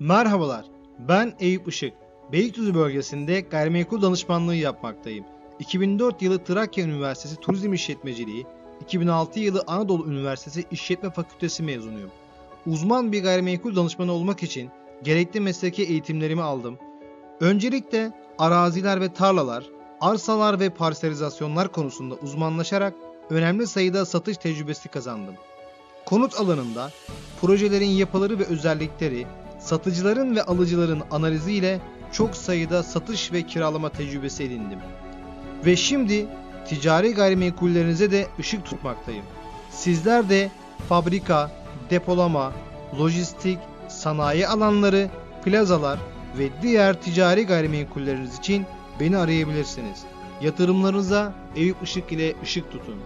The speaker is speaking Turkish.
Merhabalar, ben Eyüp Işık. Beylikdüzü bölgesinde gayrimenkul danışmanlığı yapmaktayım. 2004 yılı Trakya Üniversitesi Turizm İşletmeciliği, 2006 yılı Anadolu Üniversitesi İşletme Fakültesi mezunuyum. Uzman bir gayrimenkul danışmanı olmak için gerekli mesleki eğitimlerimi aldım. Öncelikle araziler ve tarlalar, arsalar ve parselizasyonlar konusunda uzmanlaşarak önemli sayıda satış tecrübesi kazandım. Konut alanında projelerin yapıları ve özellikleri, satıcıların ve alıcıların analizi ile çok sayıda satış ve kiralama tecrübesi edindim. Ve şimdi ticari gayrimenkullerinize de ışık tutmaktayım. Sizler de fabrika, depolama, lojistik, sanayi alanları, plazalar ve diğer ticari gayrimenkulleriniz için beni arayabilirsiniz. Yatırımlarınıza Eyüp Işık ile ışık tutun.